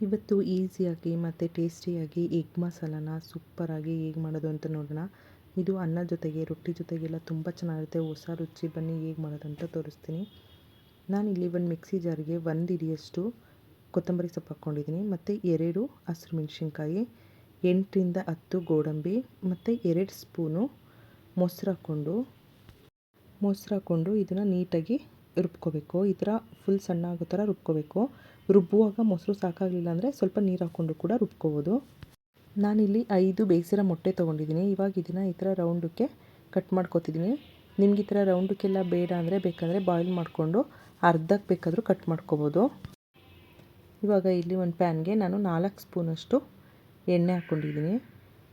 ಇವತ್ತು ಈಸಿಯಾಗಿ ಮತ್ತು ಟೇಸ್ಟಿಯಾಗಿ ಎಗ್ ಮಸಾಲನ ಸೂಪರಾಗಿ ಹೇಗೆ ಮಾಡೋದು ಅಂತ ನೋಡೋಣ. ಇದು ಅನ್ನ ಜೊತೆಗೆ, ರೊಟ್ಟಿ ಜೊತೆಗೆಲ್ಲ ತುಂಬ ಚೆನ್ನಾಗಿರುತ್ತೆ. ಹೊಸ ರುಚಿ ಬನ್ನಿ, ಹೇಗೆ ಮಾಡೋದು ಅಂತ ತೋರಿಸ್ತೀನಿ. ಇಲ್ಲಿ ಒಂದು ಮಿಕ್ಸಿ ಜಾರಿಗೆ ಒಂದು ಹಿಡಿಯಷ್ಟು ಕೊತ್ತಂಬರಿ ಸೊಪ್ಪು ಹಾಕ್ಕೊಂಡಿದ್ದೀನಿ ಮತ್ತು ಎರಡು ಹಸಿರು ಮೆಣಸಿನ್ಕಾಯಿ, ಎಂಟರಿಂದ ಹತ್ತು ಗೋಡಂಬಿ, ಮತ್ತು ಎರಡು ಸ್ಪೂನು ಮೊಸರು ಹಾಕ್ಕೊಂಡು ಮೊಸರು ಹಾಕ್ಕೊಂಡು ಇದನ್ನು ನೀಟಾಗಿ ರುಬ್ಕೋಬೇಕು. ಈ ಥರ ಫುಲ್ ಸಣ್ಣ ಆಗೋ ಥರ ರುಬ್ಕೋಬೇಕು. ರುಬ್ಬುವಾಗ ಮೊಸರು ಸಾಕಾಗಲಿಲ್ಲ ಅಂದರೆ ಸ್ವಲ್ಪ ನೀರು ಹಾಕ್ಕೊಂಡು ಕೂಡ ರುಬ್ಕೋಬೋದು. ನಾನಿಲ್ಲಿ ಐದು ಬೇಯಿಸಿರೋ ಮೊಟ್ಟೆ ತೊಗೊಂಡಿದ್ದೀನಿ. ಇವಾಗ ಇದನ್ನು ಈ ಥರ ರೌಂಡಕ್ಕೆ ಕಟ್ ಮಾಡ್ಕೊತಿದ್ದೀನಿ. ನಿಮ್ಗೆ ಈ ಥರ ರೌಂಡಕ್ಕೆಲ್ಲ ಬೇಡ ಅಂದರೆ ಬೇಕಂದರೆ ಬಾಯ್ಲ್ ಮಾಡಿಕೊಂಡು ಅರ್ಧಕ್ಕೆ ಬೇಕಾದರೂ ಕಟ್ ಮಾಡ್ಕೋಬೋದು. ಇವಾಗ ಇಲ್ಲಿ ಒಂದು ಪ್ಯಾನ್ಗೆ ನಾನು ನಾಲ್ಕು ಸ್ಪೂನಷ್ಟು ಎಣ್ಣೆ ಹಾಕ್ಕೊಂಡಿದ್ದೀನಿ.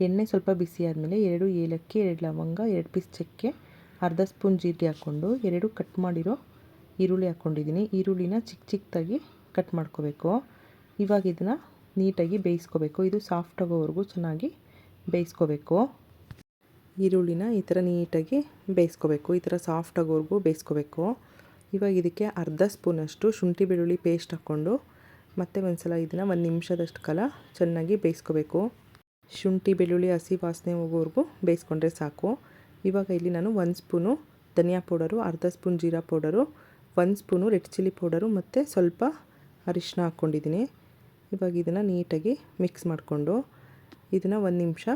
ಎಣ್ಣೆ ಸ್ವಲ್ಪ ಬಿಸಿ ಆದಮೇಲೆ ಎರಡು ಏಲಕ್ಕಿ, ಎರಡು ಲವಂಗ, ಎರಡು ಪೀಸ್ ಚಕ್ಕೆ, ಅರ್ಧ ಸ್ಪೂನ್ ಜೀರಿಗೆ ಹಾಕ್ಕೊಂಡು ಎರಡು ಕಟ್ ಮಾಡಿರೋ ಈರುಳ್ಳಿ ಹಾಕ್ಕೊಂಡಿದ್ದೀನಿ. ಈರುಳ್ಳಿನ ಚಿಕ್ಕ ಚಿಕ್ಕದಾಗಿ ಕಟ್ ಮಾಡ್ಕೋಬೇಕು. ಇವಾಗ ಇದನ್ನು ನೀಟಾಗಿ ಬೇಯಿಸ್ಕೋಬೇಕು. ಇದು ಸಾಫ್ಟ್ ಆಗೋವರೆಗೂ ಚೆನ್ನಾಗಿ ಬೇಯಿಸ್ಕೋಬೇಕು. ಈರುಳ್ಳಿನ ಈ ಥರ ನೀಟಾಗಿ ಬೇಯಿಸ್ಕೋಬೇಕು. ಈ ಥರ ಸಾಫ್ಟ್ ಆಗೋವರೆಗೂ ಬೇಯಿಸ್ಕೋಬೇಕು. ಇವಾಗ ಇದಕ್ಕೆ ಅರ್ಧ ಸ್ಪೂನಷ್ಟು ಶುಂಠಿ ಬೆಳ್ಳುಳ್ಳಿ ಪೇಸ್ಟ್ ಹಾಕ್ಕೊಂಡು ಮತ್ತೆ ಒಂದು ಸಲ ಇದನ್ನು ಒಂದು ನಿಮಿಷದಷ್ಟು ಕಾಲ ಚೆನ್ನಾಗಿ ಬೇಯಿಸ್ಕೋಬೇಕು. ಶುಂಠಿ, ಬೆಳ್ಳುಳ್ಳಿ, ಹಸಿ ವಾಸನೆ ಹೋಗೋವರೆಗೂ ಬೇಯಿಸ್ಕೊಂಡ್ರೆ ಸಾಕು. ಇವಾಗ ಇಲ್ಲಿ ನಾನು ಒಂದು ಸ್ಪೂನು ಧನಿಯಾ ಪೌಡರು, ಅರ್ಧ ಸ್ಪೂನ್ ಜೀರಾ ಪೌಡರು ಒಂದು ಸ್ಪೂನು ರೆಡ್ ಚಿಲ್ಲಿ ಪೌಡರು ಮತ್ತು ಸ್ವಲ್ಪ ಅರಿಶಿನ ಹಾಕ್ಕೊಂಡಿದ್ದೀನಿ. ಇವಾಗ ಇದನ್ನು ನೀಟಾಗಿ ಮಿಕ್ಸ್ ಮಾಡಿಕೊಂಡು ಇದನ್ನು ಒಂದು ನಿಮಿಷ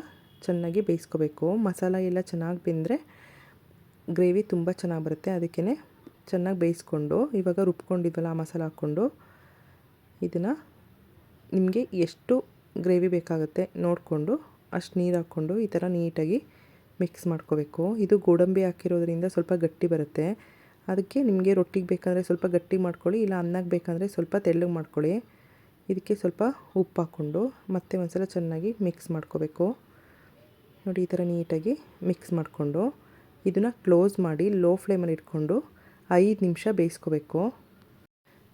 ಚೆನ್ನಾಗಿ ಬೇಯಿಸ್ಕೋಬೇಕು. ಮಸಾಲ ಎಲ್ಲ ಚೆನ್ನಾಗಿ ಬೆಂದರೆ ಗ್ರೇವಿ ತುಂಬ ಚೆನ್ನಾಗಿ ಬರುತ್ತೆ. ಅದಕ್ಕೇ ಚೆನ್ನಾಗಿ ಬೇಯಿಸ್ಕೊಂಡು ಇವಾಗ ರುಬ್ಕೊಂಡಿದ್ವಲ್ಲ ಆ ಮಸಾಲ ಹಾಕ್ಕೊಂಡು ಇದನ್ನು ನಿಮಗೆ ಎಷ್ಟು ಗ್ರೇವಿ ಬೇಕಾಗುತ್ತೆ ನೋಡಿಕೊಂಡು ಅಷ್ಟು ನೀರು ಹಾಕ್ಕೊಂಡು ಈ ಥರ ನೀಟಾಗಿ ಮಿಕ್ಸ್ ಮಾಡ್ಕೋಬೇಕು. ಇದು ಗೋಡಂಬಿ ಹಾಕಿರೋದ್ರಿಂದ ಸ್ವಲ್ಪ ಗಟ್ಟಿ ಬರುತ್ತೆ. ಅದಕ್ಕೆ ನಿಮಗೆ ರೊಟ್ಟಿಗೆ ಬೇಕಂದರೆ ಸ್ವಲ್ಪ ಗಟ್ಟಿ ಮಾಡ್ಕೊಳ್ಳಿ, ಇಲ್ಲ ಅನ್ನಕ್ಕೆ ಬೇಕಂದರೆ ಸ್ವಲ್ಪ ತೆಳ್ಳಗೆ ಮಾಡ್ಕೊಳ್ಳಿ. ಇದಕ್ಕೆ ಸ್ವಲ್ಪ ಉಪ್ಪು ಹಾಕ್ಕೊಂಡು ಮತ್ತೆ ಒಂದು ಸಲ ಚೆನ್ನಾಗಿ ಮಿಕ್ಸ್ ಮಾಡ್ಕೋಬೇಕು. ನೋಡಿ, ಈ ಥರ ನೀಟಾಗಿ ಮಿಕ್ಸ್ ಮಾಡಿಕೊಂಡು ಇದನ್ನು ಕ್ಲೋಸ್ ಮಾಡಿ ಲೋ ಫ್ಲೇಮಲ್ಲಿ ಇಟ್ಕೊಂಡು ಐದು ನಿಮಿಷ ಬೇಯಿಸ್ಕೋಬೇಕು.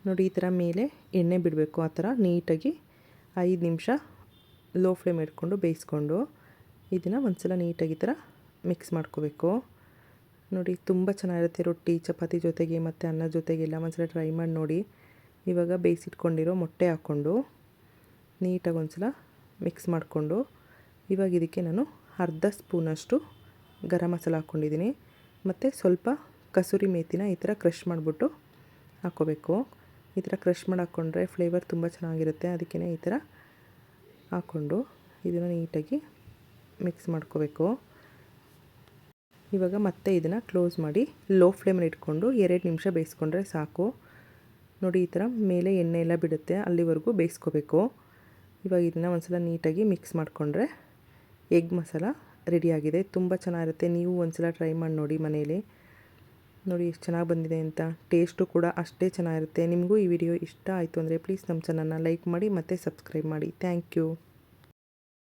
ನೋಡಿ, ಈ ಥರ ಮೇಲೆ ಎಣ್ಣೆ ಬಿಡಬೇಕು, ಆ ಥರ ನೀಟಾಗಿ ಐದು ನಿಮಿಷ ಲೋ ಫ್ಲೇಮ್ ಇಟ್ಕೊಂಡು ಬೇಯಿಸ್ಕೊಂಡು ಇದನ್ನು ಒಂದು ಸಲ ನೀಟಾಗಿ ಈ ಥರ ಮಿಕ್ಸ್ ಮಾಡ್ಕೋಬೇಕು. ನೋಡಿ, ತುಂಬ ಚೆನ್ನಾಗಿರುತ್ತೆ ರೊಟ್ಟಿ, ಚಪಾತಿ ಜೊತೆಗೆ ಮತ್ತು ಅನ್ನ ಜೊತೆಗೆಲ್ಲ ಒಂದ್ಸಲ ಟ್ರೈ ಮಾಡಿ ನೋಡಿ. ಇವಾಗ ಬೇಯಿಸಿಟ್ಕೊಂಡಿರೋ ಮೊಟ್ಟೆ ಹಾಕ್ಕೊಂಡು ನೀಟಾಗಿ ಒಂದ್ಸಲ ಮಿಕ್ಸ್ ಮಾಡಿಕೊಂಡು ಇವಾಗ ಇದಕ್ಕೆ ನಾನು ಅರ್ಧ ಸ್ಪೂನಷ್ಟು ಗರಂ ಮಸಾಲ ಹಾಕ್ಕೊಂಡಿದ್ದೀನಿ. ಮತ್ತು ಸ್ವಲ್ಪ ಕಸೂರಿ ಮೇಥಿನ ಈ ಥರ ಕ್ರಷ್ ಮಾಡಿಬಿಟ್ಟು ಹಾಕ್ಕೋಬೇಕು. ಈ ಥರ ಕ್ರಷ್ ಮಾಡಿ ಹಾಕ್ಕೊಂಡ್ರೆ ಫ್ಲೇವರ್ ತುಂಬ ಚೆನ್ನಾಗಿರುತ್ತೆ. ಅದಕ್ಕೇ ಈ ಥರ ಹಾಕ್ಕೊಂಡು ಇದನ್ನು ನೀಟಾಗಿ ಮಿಕ್ಸ್ ಮಾಡ್ಕೋಬೇಕು. ಇವಾಗ ಮತ್ತೆ ಇದನ್ನು ಕ್ಲೋಸ್ ಮಾಡಿ ಲೋ ಫ್ಲೇಮಲ್ಲಿ ಇಟ್ಕೊಂಡು ಎರಡು ನಿಮಿಷ ಬೇಯಿಸ್ಕೊಂಡ್ರೆ ಸಾಕು. ನೋಡಿ ಈ ಥರ ಮೇಲೆ ಎಣ್ಣೆ ಎಲ್ಲ ಬಿಡುತ್ತೆ, ಅಲ್ಲಿವರೆಗೂ ಬೇಯಿಸ್ಕೋಬೇಕು. ಇವಾಗ ಇದನ್ನು ಒಂದ್ಸಲ ನೀಟಾಗಿ ಮಿಕ್ಸ್ ಮಾಡಿಕೊಂಡ್ರೆ ಎಗ್ ಮಸಾಲ ರೆಡಿಯಾಗಿದೆ ತುಂಬ ಚೆನ್ನಾಗಿರುತ್ತೆ. ನೀವು ಒಂದ್ಸಲ ಟ್ರೈ ಮಾಡಿ ನೋಡಿ ಮನೇಲಿ ನೋಡಿ ಎಷ್ಟು ಚೆನ್ನಾಗಿ ಬಂದಿದೆ ಅಂತ. ಟೇಸ್ಟು ಕೂಡ ಅಷ್ಟೇ ಚೆನ್ನಾಗಿರುತ್ತೆ. ನಿಮಗೂ ಈ ವಿಡಿಯೋ ಇಷ್ಟ ಆಯಿತು ಅಂದರೆ ಪ್ಲೀಸ್ ನಮ್ಮ ಚಾನಲ್ನ ಲೈಕ್ ಮಾಡಿ ಮತ್ತು ಸಬ್ಸ್ಕ್ರೈಬ್ ಮಾಡಿ. Thank you